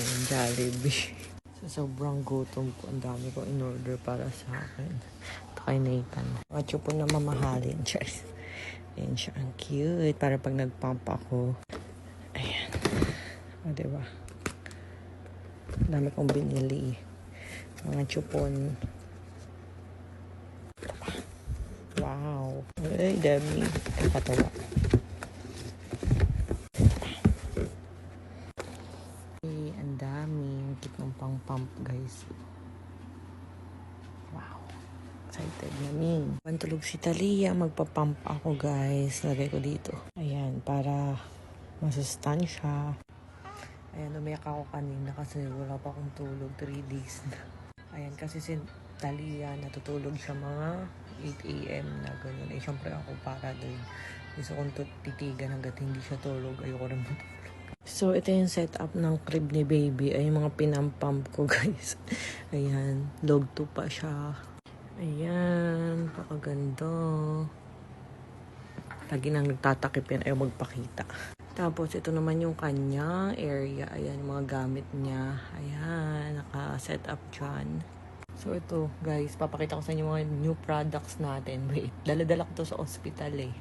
Ayun, Jollibee. Sa sobrang gutom ko, ang dami ko in-order para sa akin. Ito kay Nathan. Mga chupo na mamahalin, Cheers. Ayan siya, ang cute. Para pag nag-pump ako. Ayan. O, diba? Ang dami kong binili. Mga chupon. Wow. Ay, dami. Ay, katawa. Eh, ang dami. Ang cute ng pang-pump, guys. Wow. Excited na min. Pantulog si Talia. Magpa-pump ako, guys. Lagay ko dito. Ayan, para masustansya. Ayan, umiyak ako kanina kasi wala pa akong tulog. 3 days na. Ayan, kasi si Talia, natutulog siya mga 8 a.m. na gano'n. Eh, syempre ako para doon. Gusto kong titigan hanggat hindi siya tulog. Ayoko rin matulog. So, ito yung setup ng crib ni baby. Ay, yung mga pinampump ko, guys. Ayan, log 2 pa siya. Ayan, pakaganda. Lagi nang nagtatakip yan, ayaw magpakita. Tapos, ito naman yung kanya area. Ayan, mga gamit niya. Ayan, naka-set up dyan. So, ito, guys, papakita ko sa inyo mga new products natin. Wait, daladala ko to sa hospital eh.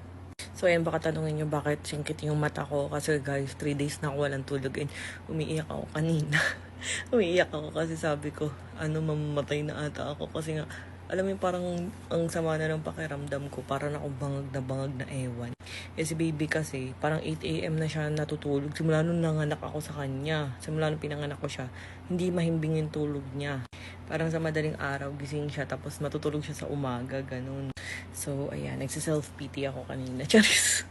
So, ayan, baka tanungin nyo bakit singkit yung mata ko. Kasi, guys, 3 days na ako walang tulog. And umiiyak ako kanina. umiiyak ako kasi sabi ko, ano, mamamatay na ata ako. Kasi nga, alam mo yung parang ang sama na ng pakiramdam ko. Parang ako bangag na bangag na ewan. Eh si baby kasi, parang 8 a.m. na siya natutulog. Simula nung nanganak ako sa kanya. Simula nung pinanganak ko siya, hindi mahimbing yung tulog niya. Parang sa madaling araw, gising siya. Tapos matutulog siya sa umaga, ganun. So, ayan, nagsa-self-pity ako kanina. Charis.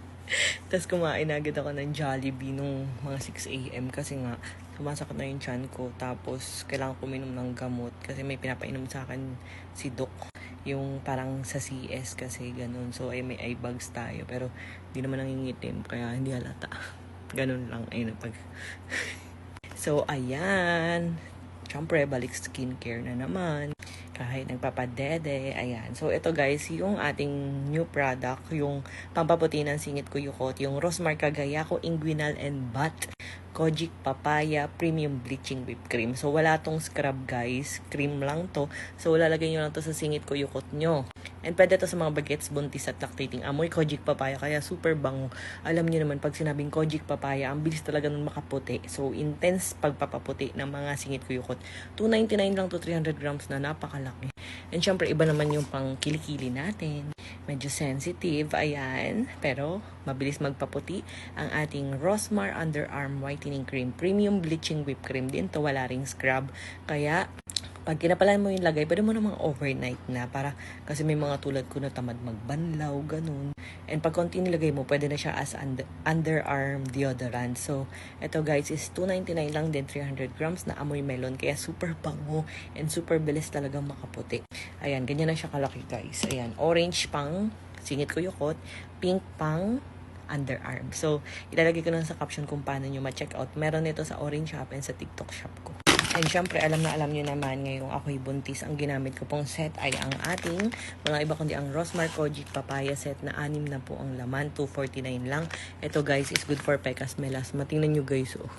Tapos kumain agad ako ng Jollibee nung mga 6 a.m. kasi nga sumasakit na yung chan ko. Tapos kailangan ko minom ng gamot kasi may pinapainom sa akin si Doc. Yung parang sa CS kasi ganun. So ay may eye bags tayo pero hindi naman nangingitim kaya hindi halata. Ganun lang. Ayun pag... so ayan. Siyempre, balik skincare na naman kahit nagpapadede, ayan. So, ito guys, yung ating new product, yung pampaputi ng singit ko yukot, yung Rosmar Cagayaco Inguinal and Bat Kojic Papaya Premium Bleaching Whipped Cream. So, wala tong scrub guys. Cream lang to. So, lalagay nyo lang to sa singit ko yukot nyo. And pwede to sa mga bagets, buntis at lactating. Amoy Kojic Papaya, kaya super bango. Alam nyo naman, pag sinabing Kojic Papaya, ang bilis talaga nun makaputi. So, intense pagpapaputi ng mga singit ko yukot. 299 lang to 300 grams na napakalaki. And syempre, iba naman yung pang kilikili natin. Medyo sensitive, ayan. Pero, mabilis magpaputi ang ating Rosmar Underarm Whitening Cream. Premium Bleaching Whipped Cream din to. Wala ring scrub. Kaya, pag kinapalan mo yung lagay, pwede mo namang overnight na para kasi may mga tulad ko na tamad magbanlaw, ganun. And pag konti nilagay mo, pwede na siya as under, underarm deodorant. So, ito guys is 299 lang din 300 grams na amoy melon. Kaya super bango and super bilis talagang makaputi. Ayan, ganyan na siya kalaki guys. Ayan, orange pang singit ko yukot, pink pang underarm. So, ilalagay ko na sa caption kung paano nyo ma-check out. Meron nito sa Orange Shop and sa TikTok Shop ko. And syempre, alam na alam nyo naman ngayong ako'y buntis, ang ginamit ko pong set ay ang ating mga iba kundi ang Rosmar Kojic Papaya set na anim na po ang laman, 249 lang. Ito guys is good for pecas melasma. Tingnan nyo guys, oh.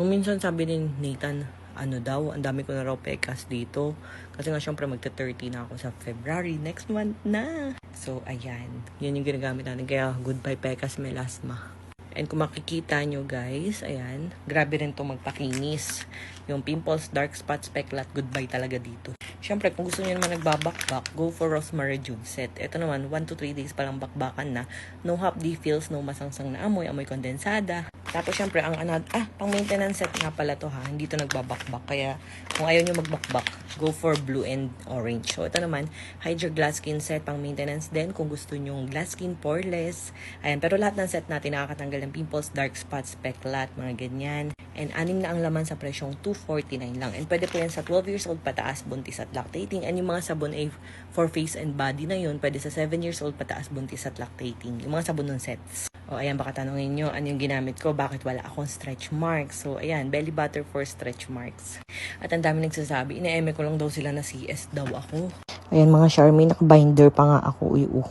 Nung minsan sabi ni Nathan, ano daw, ang dami ko na raw pekas dito. Kasi nga syempre magta-30 na ako sa February, next month na. So, ayan. Yan yung ginagamit natin. Kaya, goodbye pekas melasma. And kung makikita nyo guys, ayan, grabe rin to magpakinis. Yung pimples, dark spots, peklat, goodbye talaga dito. Siyempre, kung gusto niyo naman nagbabakbak, go for Rosemary Juve set. Ito naman, 1 to 3 days palang bakbakan na. No hop feels, no masangsang na amoy, amoy kondensada. Tapos syempre, ang anad, ah, pang maintenance set nga pala to ha, hindi to nagbabakbak. Kaya kung ayaw nyo magbakbak, go for blue and orange. So ito naman, Hydro Glass Skin set, pang maintenance din. Kung gusto nyo glass skin, poreless. Ayan, pero lahat ng set natin nakakatanggal ng pimples, dark spots, peklat, mga ganyan. And anim na ang laman sa presyong 249 lang. And pwede po yan sa 12 years old pataas, buntis at lactating. And yung mga sabon ay for face and body na yun, pwede sa 7 years old pataas, buntis at lactating. Yung mga sabon ng sets. O ayan, baka tanongin nyo, ano yung ginamit ko? Bakit wala akong stretch marks? So ayan, belly butter for stretch marks. At ang dami nagsasabi, ina-eme ko lang daw sila na CS daw ako. Ayan mga Charmy, nakabinder pa nga ako. Uy, uh.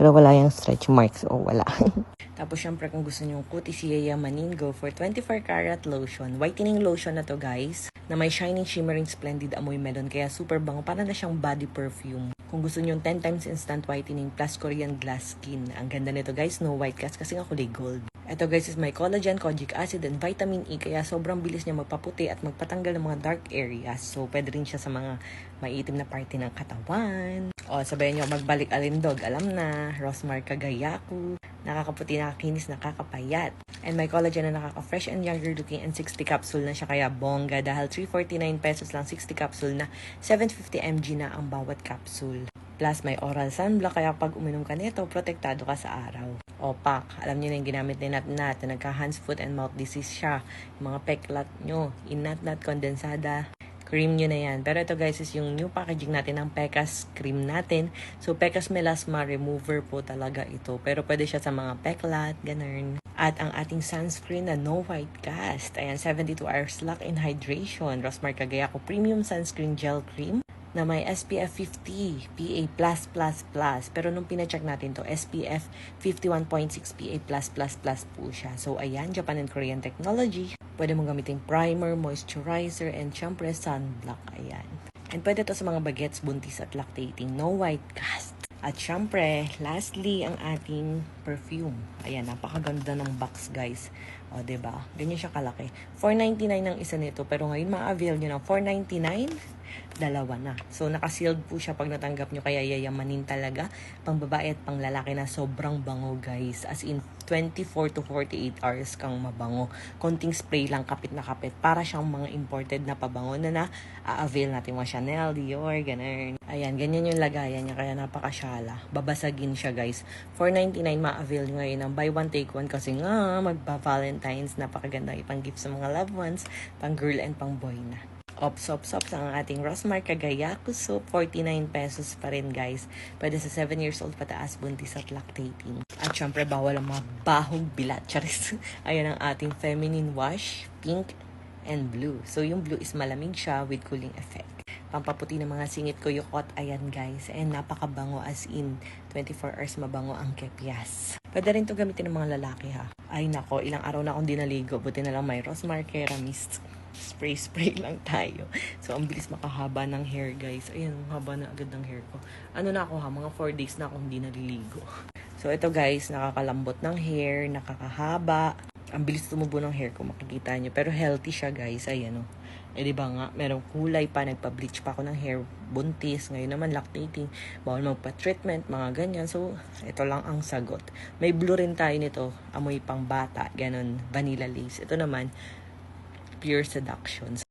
Pero wala yung stretch marks o wala. Tapos syempre kung gusto nyo cutie si Yayamanin, go for 24 karat lotion. Whitening lotion na to guys, na may shining shimmering splendid amoy melon kaya super bango. Para na siyang body perfume. Kung gusto nyo 10 times instant whitening plus Korean glass skin. Ang ganda nito guys, no white cast kasi nga kulay gold. Ito guys is my collagen, kojic acid, and vitamin E kaya sobrang bilis niya magpaputi at magpatanggal ng mga dark areas. So pwede rin siya sa mga maitim na parte ng katawan. O sabayan nyo magbalik alindog, alam na, Rosmar Kagayaku, nakakaputi, nakakinis, nakakapayat. And my collagen na nakaka-fresh and younger looking and 60 capsule na siya kaya bongga dahil 349 pesos lang 60 capsule na 750 mg na ang bawat capsule. Plus may oral sunblock kaya pag uminom ka nito, protektado ka sa araw. Opak, alam niyo na yung ginamit ni Nat Nat na nagka-hands, foot, and mouth disease siya. Yung mga peklat nyo, inat nat kondensada, cream nyo na yan. Pero ito guys is yung new packaging natin ng Pecas cream natin. So Pecas Melasma remover po talaga ito. Pero pwede siya sa mga peklat, ganun. At ang ating sunscreen na no white cast. Ayan, 72 hours lock in hydration. Rosmar Cagayaco Premium Sunscreen Gel Cream na may SPF 50, PA++++. Pero nung pina-check natin to, SPF 51.6 PA+++ po siya. So ayan, Japan and Korean technology. Pwede mong gamitin primer, moisturizer, and syempre sunblock. Ayan. And pwede to sa mga bagets, buntis at lactating. No white cast. At syempre, lastly, ang ating perfume. Ayan, napakaganda ng box, guys. O, ba? Ganyan siya kalaki. 4.99 ang isa nito, pero ngayon ma-avail nyo ng 4.99, dalawa na. So, naka-sealed po siya pag natanggap nyo, kaya yayamanin talaga. Pang babae at pang lalaki na sobrang bango, guys. As in, 24 to 48 hours kang mabango. Konting spray lang, kapit na kapit. Para siyang mga imported na pabango na na-avail natin mga Chanel, Dior, ganun. Ayan, ganyan yung lagayan niya, kaya napakasyala. Babasagin siya, guys. 4.99 ma-avail nyo ngayon ng buy one, take one kasi nga, magba-Valentine's, napakaganda ipang gift sa mga loved ones, pang girl and pang boy na. Ops, ops, ops, ang ating Rosmar Kagayaku Soup, 49 pesos pa rin guys. Pwede sa 7 years old pataas, buntis at lactating. At syempre, bawal ang mga bahong bilat. Charis. Ayan ang ating feminine wash, pink and blue. So, yung blue is malamig siya with cooling effect. Pampaputi ng mga singit ko yukot. Ayan guys. And napakabango as in 24 hours mabango ang kepyas. Pwede rin to gamitin ng mga lalaki ha. Ay nako, ilang araw na akong di naligo. Buti na lang may Rosmar Kera Mist spray-spray lang tayo. So, ang bilis makahaba ng hair, guys. Ayan, haba na agad ng hair ko. Ano na ako ha, mga 4 days na akong hindi naliligo. So, ito guys, nakakalambot ng hair, nakakahaba. Ang bilis tumubo ng hair ko, makikita nyo. Pero healthy siya, guys. Ayan, oh. Eh, di ba nga, merong kulay pa, nagpa-bleach pa ako ng hair, buntis, ngayon naman lactating, bawal magpa-treatment, mga ganyan. So, ito lang ang sagot. May blue rin tayo nito, amoy pang bata, ganun, vanilla lace. Ito naman, pure seduction.